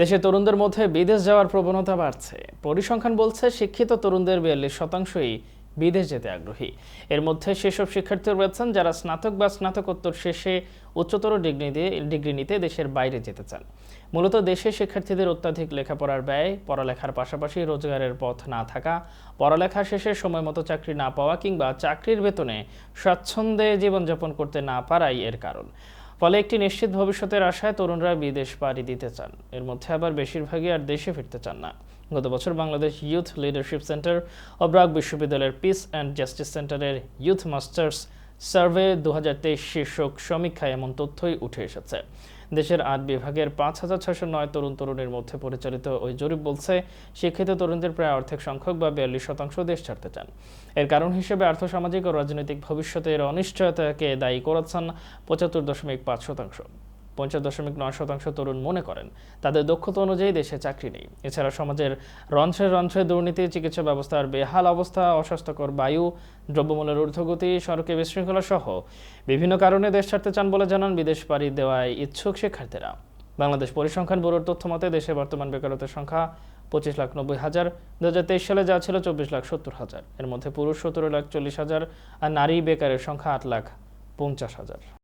দেশে তরুণদের মধ্যে বিদেশ যাওয়ার প্রবণতা বাড়ছে। পরিসংখ্যান বলছে, শিক্ষিত তরুণদের বিয়াল্লিশ শতাংশই বিদেশ যেতে আগ্রহী। এর মধ্যে সেসব শিক্ষার্থী রয়েছেন যারা স্নাতক বা স্নাতকোত্তর শেষে উচ্চতর ডিগ্রি দিয়ে, ডিগ্রি নিতে দেশের বাইরে যেতে চান। মূলত দেশে শিক্ষার্থীদের অত্যাধিক লেখাপড়ার ব্যয়, পড়ালেখার পাশাপাশি রোজগারের পথ না থাকা, পড়ালেখা শেষে সময় মতো চাকরি না পাওয়া কিংবা চাকরির বেতনে স্বাচ্ছন্দ্যে জীবনযাপন করতে না পারাই এর কারণ। ফলে একটি নিশ্চিত ভবিষ্যতের আশায় তরুণরা বিদেশ পাড়ি দিতে চান। এর মধ্যে আবার বেশিরভাগই আর দেশে ফিরতে চান না। গত বছর বাংলাদেশ ইউথ লিডারশিপ সেন্টার ও ব্রাক বিশ্ববিদ্যালয়ের পিস অ্যান্ড জাস্টিস সেন্টারের ইউথ মাস্টার্স সার্ভে দু হাজার তেইশ শীর্ষক সমীক্ষায় এমন তথ্যই উঠে এসেছে। দেশের আট বিভাগের পাঁচ হাজার ছশো নয় তরুণ তরুণীর মধ্যে পরিচালিত ওই জরিপ বলছে, শিক্ষিত তরুণদের প্রায় অর্ধেক সংখ্যক বা বিয়াল্লিশ শতাংশ দেশ ছাড়তে চান। এর কারণ হিসেবে আর্থসামাজিক ও রাজনৈতিক ভবিষ্যতের অনিশ্চয়তাকে দায়ী করেছেন পঁচাত্তর দশমিক পাঁচ শতাংশ। পঞ্চাশ দশমিক নয় শতাংশ তরুণ মনে করেন। তাদের দক্ষতা অনুযায়ী দেশে চাকরি নেই। এছাড়া সমাজের রন্ধ্রে রন্ধ্রে দুর্নীতি, চিকিৎসা ব্যবস্থার বেহাল অবস্থা, অস্বাস্থ্যকর বায়ু, দ্রব্যমূল্যের ঊর্ধ্বগতি, সড়কে বিশৃঙ্খলা সহ বিভিন্ন কারণে দেশ ছাড়তে চান বলে জানান বিদেশ পাড়ি দেওয়ায় ইচ্ছুক শিক্ষার্থীরা। বাংলাদেশ পরিসংখ্যান ব্যুরোর তথ্য মতে, দেশে বর্তমান বেকারত্বের সংখ্যা পঁচিশ লাখ নব্বই হাজার দু সালে যা ছিল চব্বিশ লাখ সত্তর হাজার। এর মধ্যে পুরুষ সতেরো লাখ চল্লিশ হাজার আর নারী বেকারের সংখ্যা আট লাখ পঞ্চাশ হাজার।